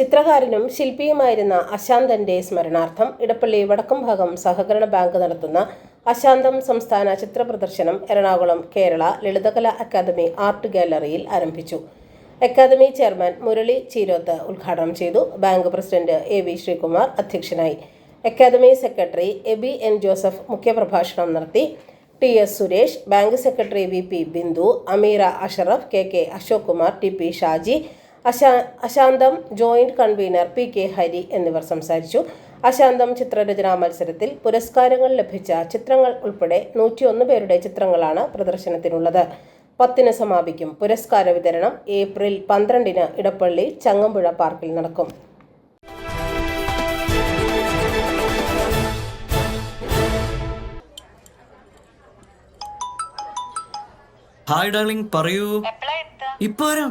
ചിത്രകാരനും ശില്പിയുമായിരുന്ന അശാന്തന്റെ സ്മരണാർത്ഥം ഇടപ്പള്ളി വടക്കും ഭാഗം സഹകരണ ബാങ്ക് നടത്തുന്ന അശാന്തം സംസ്ഥാന ചിത്ര പ്രദർശനം എറണാകുളം കേരള ലളിതകലാ അക്കാദമി ആർട്ട് ഗാലറിയിൽ ആരംഭിച്ചു. അക്കാദമി ചെയർമാൻ മുരളി ചീരോത്ത് ഉദ്ഘാടനം ചെയ്തു. Bank president A V Sreekumar അധ്യക്ഷനായി. Academy secretary Aby N Joseph മുഖ്യപ്രഭാഷണം നടത്തി. T S Suresh bank secretary V P Bindu Ameera Ashraf K K Ashok Kumar T P Shaji അശാ Ashantham joint convener P K Hari എന്നിവർ സംസാരിച്ചു. അശാന്തം ചിത്രരചനാ മത്സരത്തിൽ പുരസ്കാരങ്ങൾ ലഭിച്ച ചിത്രങ്ങൾ ഉൾപ്പെടെ നൂറ്റിയൊന്ന് പേരുടെ ചിത്രങ്ങളാണ് പ്രദർശനത്തിനുള്ളത്. പത്തിന് സമാപിക്കും. പുരസ്കാര വിതരണം ഏപ്രിൽ പന്ത്രണ്ടിന് ഇടപ്പള്ളി ചങ്ങമ്പുഴ പാർക്കിൽ നടക്കും. ഹായ് ഡാർലിംഗ് പറയൂ? ഇപ്പൊ വരാം.